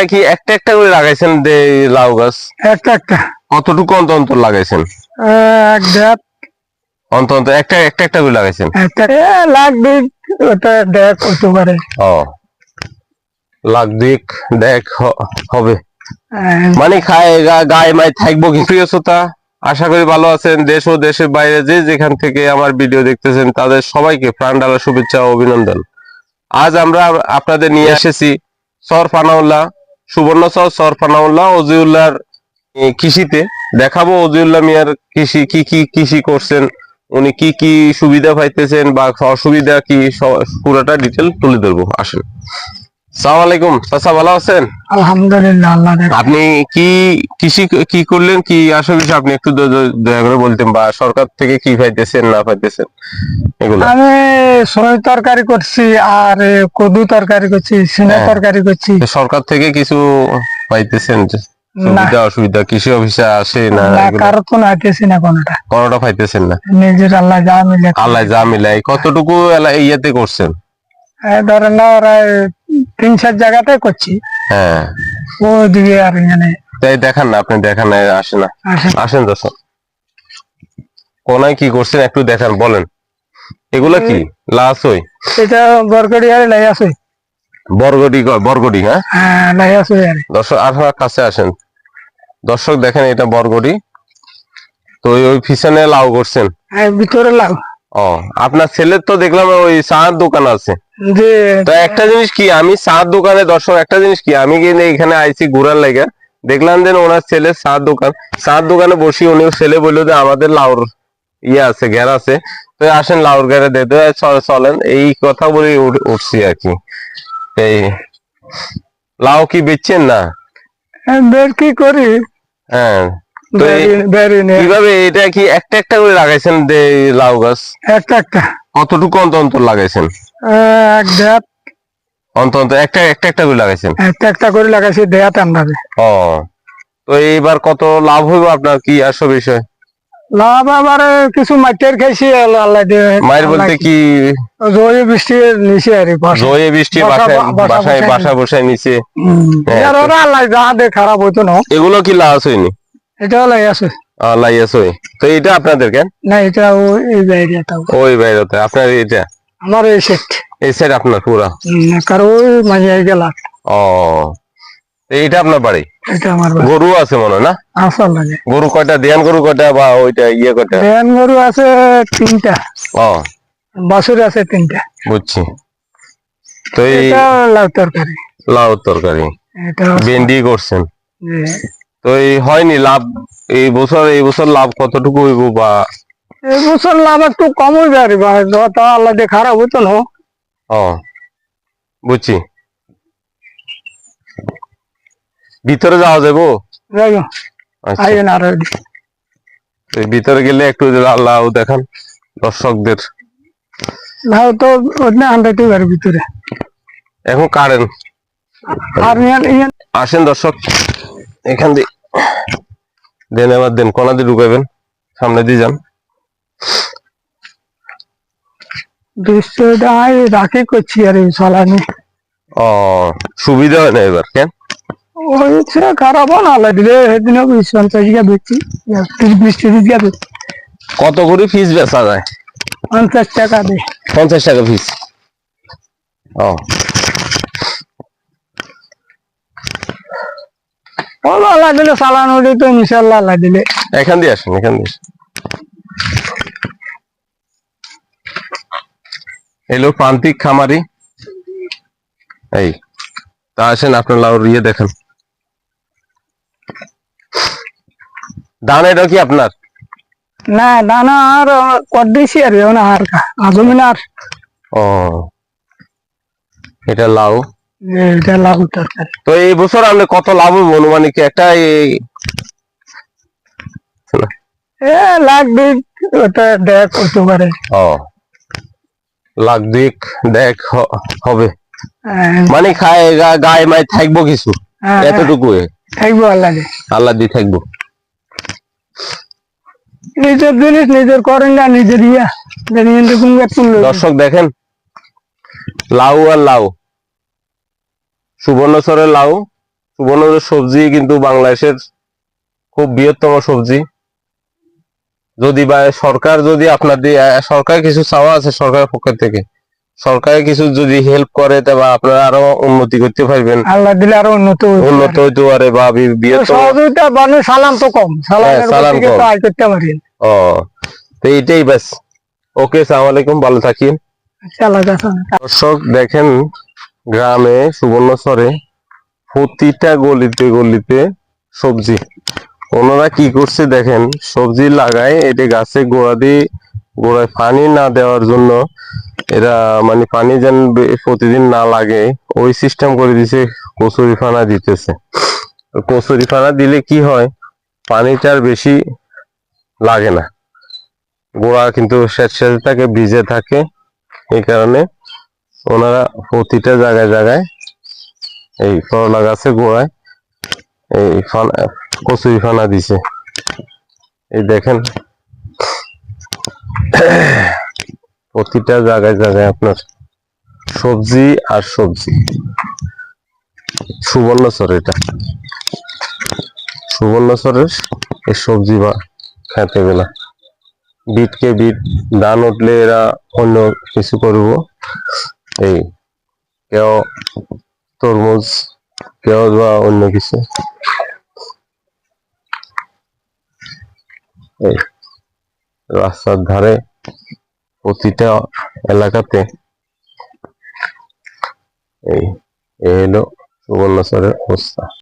এটা কি একটা একটা করে লাগাইছেন লাউ গাছ? একটা একটা। কতটুকু অন্তর অন্তর লাগাইছেন? এক দেড়। অন্তর অন্তর একটা একটা একটা করে লাগাইছেন? একটা। লাখ দুই ওটা দেখ হতে পারে। ও। লাখ দিক দেখ হবে। মানে খায় গায়ে মায় থাকব কি? প্রিয় শ্রোতা আশা করি ভালো আছেন। দেশ ও দেশের বাইরে যে যেখান থেকে আমার ভিডিও দেখতেছেন তাদের সবাইকে প্রাণ ডালা শুভেচ্ছা ও অভিনন্দন। আজ আমরা আপনাদের নিয়ে এসেছি সর ফানাউল্লাহ সুবর্ণ সরফানাউল্লাহ সর ফানাউল্লাহ অজিউল্লাহর কৃষিতে। দেখাবো অজিউল্লাহ মিয়ার কৃষি, কি কি কৃষি করছেন, উনি কি কি সুবিধা পাইতেছেন বা অসুবিধা কি পুরোটা ডিটেল তুলে ধরবো, আসেন। সালাম আলাইকুম। চাচা ভালো আছেন? আলহামদুলিল্লাহ আল্লাহ আপনি কি কৃষি কি করলেন? কি আসল বিষয় আপনি একটু দয়া করে বলতেন বা সরকার থেকে কি পাইতেছেন না পাইতেছেন? এগুলো। আমি তরকারি করছি আর কদু তরকারি করছি সিনে হ্যাঁ। তরকারি করছি। সরকার থেকে কিছু পাইতেছেন? সুবিধা অসুবিধা কৃষি অফিসে আসে না কারও না কোনোটা। কোনোটা পাইতেছেন না? নিজের আল্লাহ যা মিলে। আল্লাহ যা মিলাই কতটুকু ইয়েতে করছেন? ধরেন না ওরা তিন চার জায়গাতে করছি। হ্যাঁ। ওদিকে আর এখানে তাই দেখান না আপনি দেখান না আসে না। আসেন। দর্শক। কোনায় কি করছেন একটু দেখান বলেন। এগুলা কি? লাশ হই এটা বরগড়ি আর লাই আছে বরগডি বরগডি হ্যাঁ? হ্যাঁ লাই আছে আর। দর্শক আপনার কাছে আসেন। দর্শক দেখেন এটা বরগডি। তো ওই- পিছনে লাউ করছেন। এই ভিতরে লাগ ও আপনার ছেলের তো দেখলাম ওই চার দোকান আছে। তো একটা জিনিস কি আমি চার দোকানে দর্শক একটা জিনিস কি আমি কিন্তু এখানে আইছি ঘুরার লাগে। দেখলাম যে ওনার ছেলের চার দোকান। চার দোকানে বসি উনি ছেলে বলল যে আমাদের লাউর ইয়ে আছে ঘের আছে। তো আসেন লাউর ঘেরে দে চলেন। এই কথা বলে উঠ- উঠছি আর কি। এই লাউ কি বেচছেন না? বের কি করি? হ্যাঁ। তো কীভাবে এটা কি একটা একটা করে লাগাইছেন লাউ গাছ? একটা একটা। কতটুকু অন্তর অন্তর লাগাইছেন? এক একটা একটা একটা করে লাগাইছেন? একটা একটা করে লাগাইছি দেয়াত আন্দাজে ও তো এইবার কত লাভ হইব আপনার কি আসো বিষয়? লাভ আবার কিছু মাটির খাইছি আল্লাহ আল্লাহ দিয়ে মায়ের বলতে কি? জয় বৃষ্টি নিচে আর জয়ে বৃষ্টি বাসায় বাসা বাসায় নিচে হুম। হ্যাঁ, ওরা আল্লাহ যা খারাপ হইতো না। এগুলো কি লাভ হয়নি? এটাও লাই আছে। লাইয়াস হই তো এটা আপনাদের কেন? না এটা ও এই বাইরেটাও ওই বাইরেতে। আপনার এটা আমার এই সেট এই সাইড আপনার পুরা? কারও ওই মাঝে গেল ও এইটা আপনার বাড়ি? এটা আমার বাড়ি। গরু আছে মনে হয় না? আসল লাগে। গরু কয়টা দেয়ান গরু কয়টা বা ওইটা ইয়ে কয়টা? দেন গরু আছে তিনটা। ও বাছুর আছে তিনটা। বুঝছি। তো এই লাউ তরকারি। লাউ তরকারি। এটা ভেন্ডি করছেন। যে- তো এই হয়নি লাভ এই বছর এই বছর লাভ কতটুকু হইব বা? এই বছর লাভ একটু কম হইবে আর তা আল্লাহ দিয়ে খারাপ হইতো না। ও বুঝছি। ভিতরে যাওয়া যাব হোক, আচ্ছা। আর ভিতরে গেলে একটু লাউ দেখান দর্শকদের। লাউ তো ওখানে ভিতরে। এখন কারেন আর ইয়ান ইয়ান আসেন দর্শক। এখান দিয়ে দেন এবার দেন কোনা দিয়ে ঢুকাইবেন সামনে দিয়ে যান। রাখি করছি আর সালানি ও সুবিধা হয় না এবার কেন? খারাপ না দিলে সেদিনও পঞ্চাশ গিয়া বেচছি বিশ তিরিশ গিয়া বেচছি। কত করে ফিস বেচা যায়? পঞ্চাশ টাকা দে। পঞ্চাশ টাকা ফিস ও। ও আল্লাহ দিলে সালান উঠে তো ইনশাল্লাহ আল্লাহ দিলে এখান দিয়ে আসেন এখান দিয়ে এলো প্রান্তিক খামারি। এই তা আসেন আপনার লাউর ইয়ে দেখেন। এটা কি আপনার? না দানা আর আর না আর ও এটা লাউ। এটা লাউ তরকারি তো এই বছর আপনি কত লাভ হইব অনুমানিক? একটা এ লাখ দুই ওটা দেখ হতে পারে। ও লাখ দুই দেখ হবে। হ্যাঁ, মানে খায় গায়ে মায় থাকব কিছু? হ্যাঁ, এতটুকু থাকব আল্লাহ আল্লাহ দিয়ে থাকব। নিজের জিনিস নিজের করেন না নিজের ইয়া। দর্শক দেখেন লাউ আর লাউ। সুবর্ণচরের লাউ। সুবর্ণচর সবজি কিন্তু বাংলাদেশের খুব বৃহত্তম সবজি। যদি বা সরকার যদি আপনাদের আহ, সরকার কিছু চাওয়া আছে সরকারের পক্ষ থেকে। সরকারের কিছু যদি হেল্প করে তবে আপনারা আরও উন্নতি করতে পারবেন। আল্লাহ দিলে আরও উন্নত। উন্নত হইতে পারে বা সহযোগিতা মানে সালাম তো কম। হ্যাঁ, সালাম তো করতে পারি। ও তো এইটাই ব্যাস। ওকে সালাম আলাইকুম ভালো থাকেন আল্লাহ দর্শক দেখেন গ্রামে সুবর্ণচরে প্রতিটা গলিতে গলিতে সবজি। ওনারা কি করছে দেখেন, সবজি লাগায়, এটি গাছে গোড়া দিয়ে, গোড়ায় পানি না দেওয়ার জন্য এরা মানে পানি যেন প্রতিদিন না লাগে, ওই সিস্টেম করে দিছে, কচুরি ফানা দিতেছে। কচুরি ফানা দিলে কি হয় পানিটার বেশি লাগে না। গোড়া কিন্তু স্বেচ্ছাতে থাকে, ভিজে থাকে, এই কারণে ওনারা প্রতিটা জায়গায় জায়গায় এই করলা গাছে গোড়ায় এই ফানা, কচুরি ফানা দিছে। এই দেখেন। প্রতিটা জায়গায় জায়গায় আপনার সবজি আর সবজি। সুবর্ণচর এটা। সুবর্ণচরের এই সবজি বা খেতে গেলা বিটকে বিট, ধান উঠলে এরা অন্য কিছু করব। এই, কেউ তরমুজ, কেউ বা অন্য কিছু। এই, রাস্তার ধারে প্রতিটা এলাকাতে এই হলো সুবর্ণচরের অবস্থা।